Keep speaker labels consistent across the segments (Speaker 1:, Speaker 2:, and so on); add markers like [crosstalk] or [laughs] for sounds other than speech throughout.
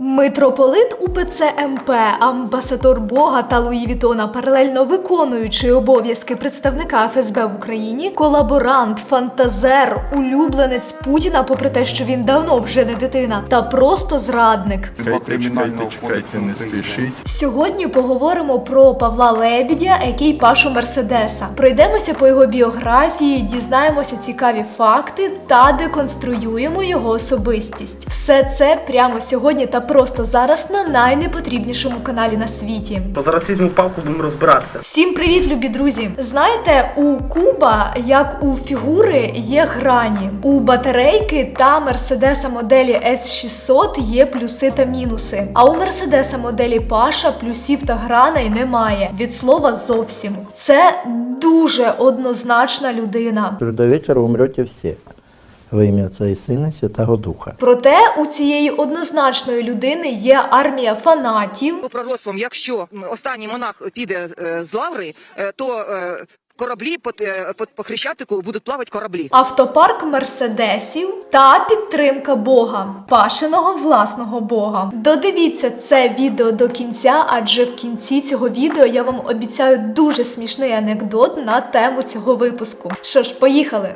Speaker 1: Митрополит УПЦ МП, амбасадор Бога та Луї Вітона, паралельно виконуючий обов'язки представника ФСБ в Україні, колаборант, фантазер, улюбленець Путіна, попри те, що він давно вже не дитина, та просто зрадник.
Speaker 2: Чекайте, чекайте, чекайте, не спішіть.
Speaker 1: Сьогодні поговоримо про Павла Лебідя, який Пашу Мерседеса. Пройдемося по його біографії, дізнаємося цікаві факти та деконструюємо його особистість. Все це прямо сьогодні та просто зараз на найнепотрібнішому каналі на світі.
Speaker 3: То зараз візьму палку, будемо розбиратися.
Speaker 1: Всім привіт, любі друзі! Знаєте, у Куба, як у фігури, є грані. У батарейки та Мерседеса моделі S600 є плюси та мінуси. А у Мерседеса моделі Паша плюсів та граней немає. Від слова зовсім. Це дуже однозначна людина.
Speaker 4: до вечера умрете все. Во имя Отца и Сына и Святого Духа.
Speaker 1: Проте у цієї однозначної людини є армія фанатів,
Speaker 5: За пророцтвом, якщо останній монах піде е, з лаври, е, то е, кораблі по, по, по хрещатику будуть плавати кораблі.
Speaker 1: автопарк мерседесів та підтримка Бога, пашиного власного Бога. Додивіться це відео до кінця, адже в кінці цього відео я вам обіцяю дуже смішний анекдот на тему цього випуску. Що ж, поїхали!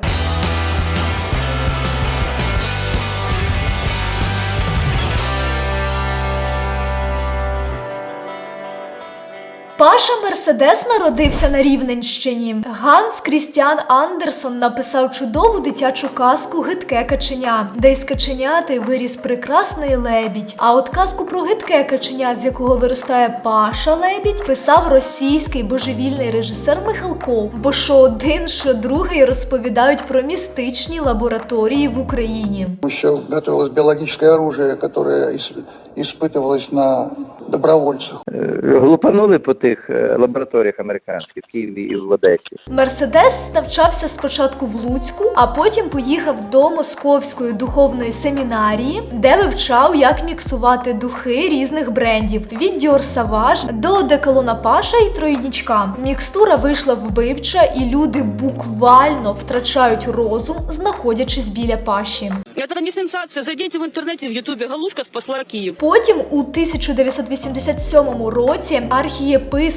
Speaker 1: Papa Паша Мерседес народився на Рівненщині. Ганс Крістіан Андерсон написав чудову дитячу казку Гидке каченя, де із каченяти виріс прекрасний лебідь. А от казку про гидке каченя, з якого виростає Паша Лебідь, писав російський божевільний режисер Михалков. Бо що один, що другий розповідають про містичні лабораторії в Україні.
Speaker 6: Еще готовилось биологическое оружие, которое ис- испытывалось на добровольцах.
Speaker 4: Е, Глупанули по тих лабораторіях американських в Києві і в Одесі.
Speaker 1: Мерседес навчався спочатку в Луцьку, а потім поїхав до Московської духовної семінарії, де вивчав, як міксувати духи різних брендів від Dior Savage до Деколона Паша і Троєнічка. Мікстура вийшла вбивча, і люди буквально втрачають розум, знаходячись біля паші.
Speaker 7: Это не сенсация. Зайдите в интернете, в Ютубе. Галушка спасла Киев.
Speaker 1: Потім у 1987 році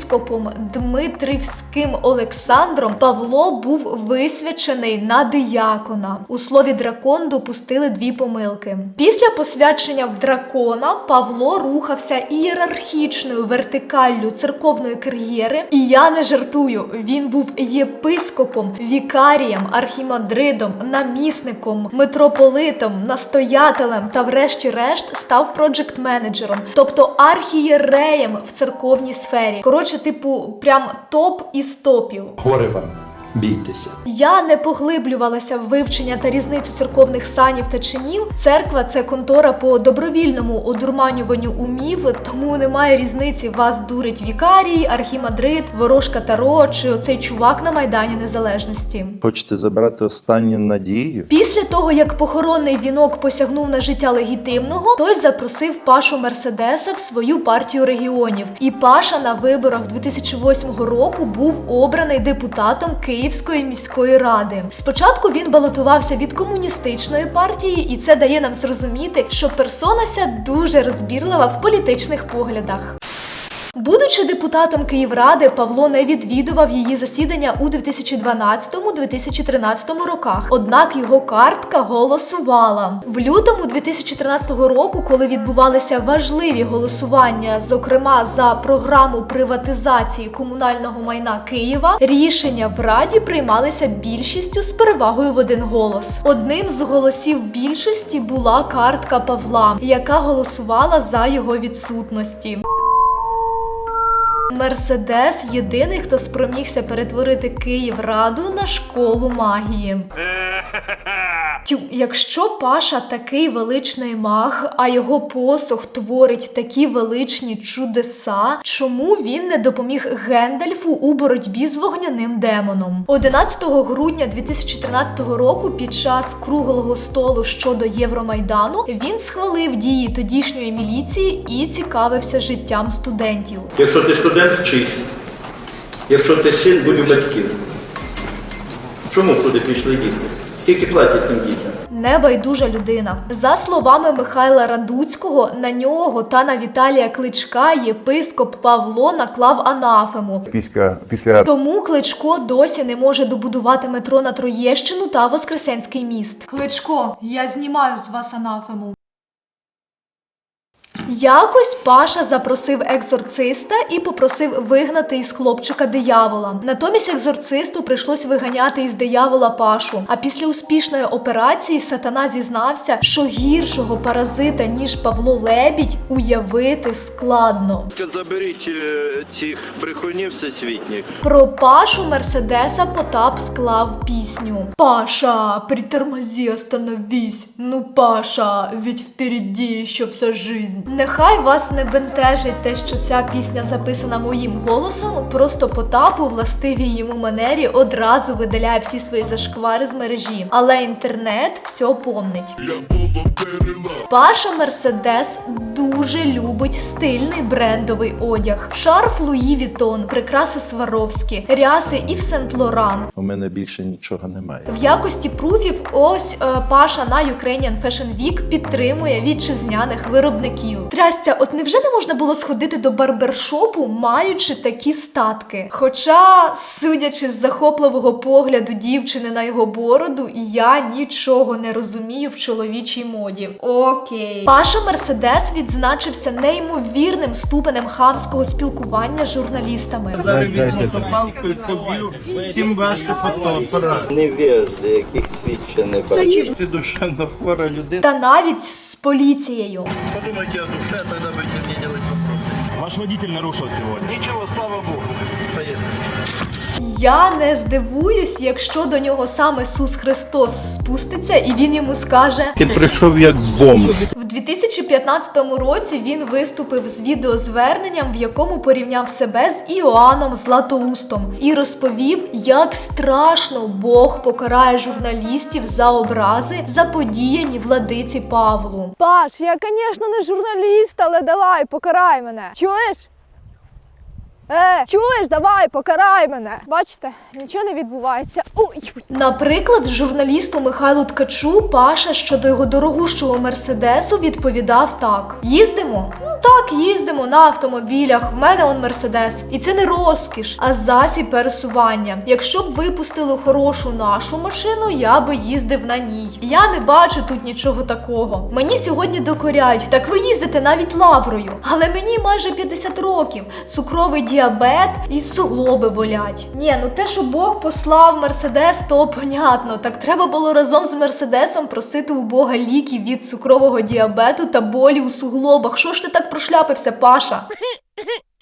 Speaker 1: архієпископом Дмитрівським Олександром Павло був висвячений на диякона. У слові дракон допустили дві помилки. Після посвячення в дракона Павло рухався ієрархічною вертикаллю церковної кар'єри. І я не жартую. Він був єпископом, вікарієм, архімандридом, намісником, митрополитом, настоятелем та, врешті-решт, став проджект-менеджером, тобто архієреєм в церковній сфері. Коротше, типу, прям топ із топів.
Speaker 8: Горе вам, бійтеся.
Speaker 1: Я не поглиблювалася в вивчення та різницю церковних санів та чинів. Церква це контора по добровільному одурманюванню умів, тому немає різниці. Вас дурить вікарій, архімандрит, ворожка Таро чи оцей чувак на майдані незалежності.
Speaker 8: Хочете забрати останню надію?
Speaker 1: Після того, як похоронний вінок посягнув на життя легітимного, той запросив Пашу Мерседеса в свою партію регіонів. І Паша на виборах 2008 року був обраний депутатом Київської міської ради. Спочатку він балотувався від комуністичної партії, і це дає нам зрозуміти, що персонася дуже розбірлива в політичних поглядах. Будучи депутатом Київради, Павло не відвідував її засідання у 2012-2013 роках. Однак його картка голосувала в лютому 2013 року, коли відбувалися важливі голосування, зокрема за програму приватизації комунального майна Києва. Рішення в раді приймалися більшістю з перевагою в один голос. Одним з голосів більшості була картка Павла, яка голосувала за його відсутності. Мерседес єдиний, хто спромігся перетворити Київраду на школу магії. [laughs] Тю, якщо Паша такий величний маг, а його посох творить такі величні чудеса, чому він не допоміг Гендальфу у боротьбі з вогняним демоном? 11 грудня 2013 року, під час круглого столу щодо Євромайдану, він схвалив дії тодішньої міліції і цікавився життям студентів.
Speaker 9: Якщо ти студент, вчись. Якщо ти син, будь батьків. Чому туди пішли діти? Скільки платять цим дітям?
Speaker 1: небайдужа людина. За словами Михайла Радуцького, на нього та на Віталія Кличка єпископ Павло наклав анафему.
Speaker 8: Після, після
Speaker 1: Тому Кличко досі не може добудувати метро на Троєщину та Воскресенський міст. Кличко, я знімаю з вас анафему. Якось Паша запросив екзорциста і попросив вигнати із хлопчика диявола. Натомість екзорцисту прийшлось виганяти із диявола Пашу. А після успішної операції сатана зізнався, що гіршого паразита ніж Павло Лебідь уявити складно.
Speaker 10: Заберіть е, цих брехунів всесвітніх.
Speaker 1: Про Пашу Мерседеса Потап склав пісню. Паша, притормози, остановись. Ну, Паша, ведь впереди еще вся жизнь. Нехай вас не бентежить те, що ця пісня записана моїм голосом. Просто Потапу, властивій йому манері, одразу видаляє всі свої зашквари з мережі. Але інтернет все помнить. Я Паша Мерседес дуже любить стильний брендовий одяг. Шарф Луї Вітон, прикраси Сваровські, ряси і в Сент Лоран.
Speaker 8: у мене більше нічого немає.
Speaker 1: В якості пруфів ось е, Паша на Ukrainian Fashion Week підтримує вітчизняних виробників. Трясця, от невже не можна було сходити до барбершопу, маючи такі статки? Хоча, судячи з захопливого погляду дівчини на його бороду, я нічого не розумію в чоловічій моді. Окей, Паша Мерседес відзначився неймовірним ступенем хамського спілкування з журналістами.
Speaker 10: Зараз візьму палку і поб'ю всім ваші фотоапарати.
Speaker 4: Невежди, яких світ не бачив.
Speaker 10: Ти душевно хвора людина.
Speaker 1: Та навіть з поліцією.
Speaker 10: Подумайте о душе, тогда будете мне делать вопросы.
Speaker 9: Ваш водитель нарушив сьогодні.
Speaker 10: Ничего, слава Богу.
Speaker 1: Я не здивуюсь, якщо до нього сам Ісус Христос спуститься і він йому скаже.
Speaker 8: Ти прийшов як бомб.
Speaker 1: В 2015 році він виступив з відеозверненням, в якому порівняв себе з Іоанном Златоустом і розповів, як страшно Бог покарає журналістів за образи, заподіяні владиці Павлу.
Speaker 11: Паш, я, звісно, не журналіст, але давай, покарай мене. Чуєш? Е, чуєш, давай, покарай мене. Бачите, нічого не відбувається. Ой,
Speaker 1: Наприклад, журналісту Михайлу Ткачу Паша щодо його дорогущого мерседесу відповідав так: їздимо? Ну так, їздимо на автомобілях. В мене он мерседес. І це не розкіш, а засіб пересування. Якщо б випустили хорошу нашу машину, я би їздив на ній. Я не бачу тут нічого такого. Мені сьогодні докоряють. Так ви їздите навіть лаврою. Але мені майже 50 років. Цукровий діабет і суглоби болять. Ні, ну те, що Бог послав Мерседес, то понятно. Так треба було разом з Мерседесом просити у Бога ліки від цукрового діабету та болі у суглобах. Що ж ти так прошляпився, Паша?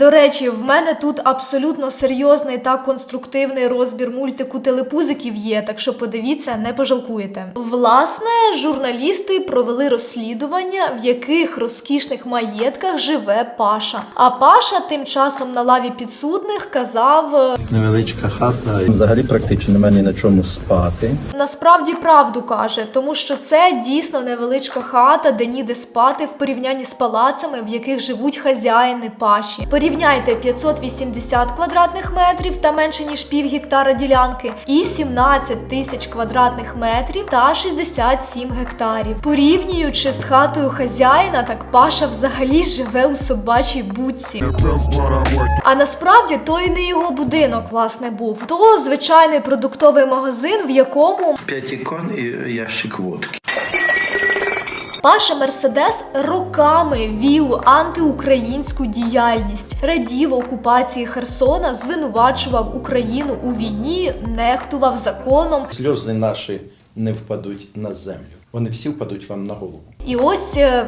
Speaker 1: До речі, в мене тут абсолютно серйозний та конструктивний розбір мультику телепузиків є, так що подивіться, не пожалкуєте. Власне, журналісти провели розслідування, в яких розкішних маєтках живе Паша. А Паша тим часом на лаві підсудних казав. е,
Speaker 8: Невеличка хата. Взагалі практично немає ні на чому спати.
Speaker 1: Насправді правду каже, тому що це дійсно невеличка хата, де ніде спати в порівнянні з палацами, в яких живуть хазяїни паші. Порівняйте 580 квадратних метрів та менше ніж пів гектара ділянки, і 17 тисяч квадратних метрів та 67 гектарів. Порівнюючи з хатою хазяїна, так паша взагалі живе у собачій будці. А насправді то і не його будинок, власне, був. То звичайний продуктовий магазин, в якому
Speaker 10: П'ять ікон і ящик водки.
Speaker 1: Паша Мерседес роками вів антиукраїнську діяльність, радів окупації Херсона, звинувачував Україну у війні, нехтував законом.
Speaker 8: Сльози наші не впадуть на землю. Вони всі впадуть вам на голову.
Speaker 1: І ось е,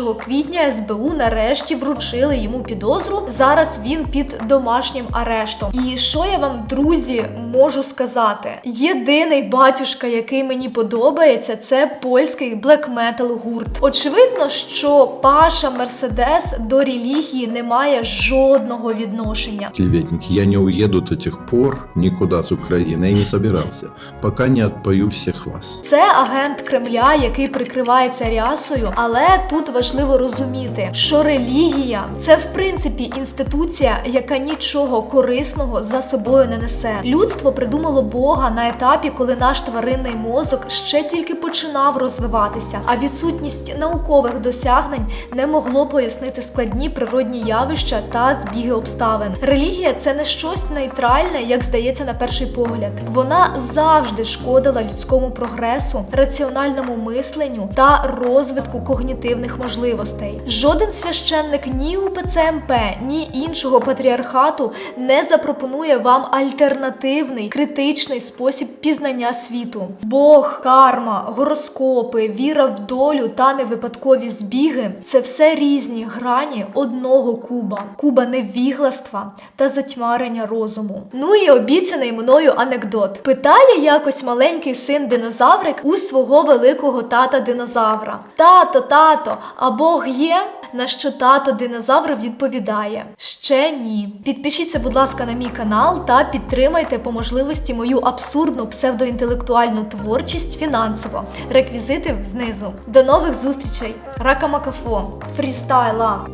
Speaker 1: 1 квітня СБУ нарешті вручили йому підозру. Зараз він під домашнім арештом. І що я вам, друзі, можу сказати? Єдиний батюшка, який мені подобається, це польський блекметал гурт. Очевидно, що Паша Мерседес до релігії не має жодного відношення.
Speaker 12: Клеветники, я не уеду до тех пор никуда с Украины. Я не собирался, пока не отпою всех вас.
Speaker 1: Це агент Кремля, ім'я, який прикривається рясою, але тут важливо розуміти, що релігія це в принципі інституція, яка нічого корисного за собою не несе. Людство придумало Бога на етапі, коли наш тваринний мозок ще тільки починав розвиватися, а відсутність наукових досягнень не могло пояснити складні природні явища та збіги обставин. Релігія це не щось нейтральне, як здається на перший погляд. Вона завжди шкодила людському прогресу, раціональному мисленню та розвитку когнітивних можливостей. Жоден священник ні УПЦ МП, ні іншого патріархату не запропонує вам альтернативний критичний спосіб пізнання світу. Бог, карма, гороскопи, віра в долю та невипадкові збіги це все різні грані одного куба, куба невігластва та затьмарення розуму. Ну і обіцяний мною анекдот. Питає якось маленький син динозаврик у свого великого тата динозавра: Тато, тато, а Бог є? На що тато динозавр відповідає: Ще ні. Підпишіться, будь ласка, на мій канал та підтримайте по можливості мою абсурдну псевдоінтелектуальну творчість фінансово. Реквізити знизу. До нових зустрічей! Рака Макафо, фрістайла!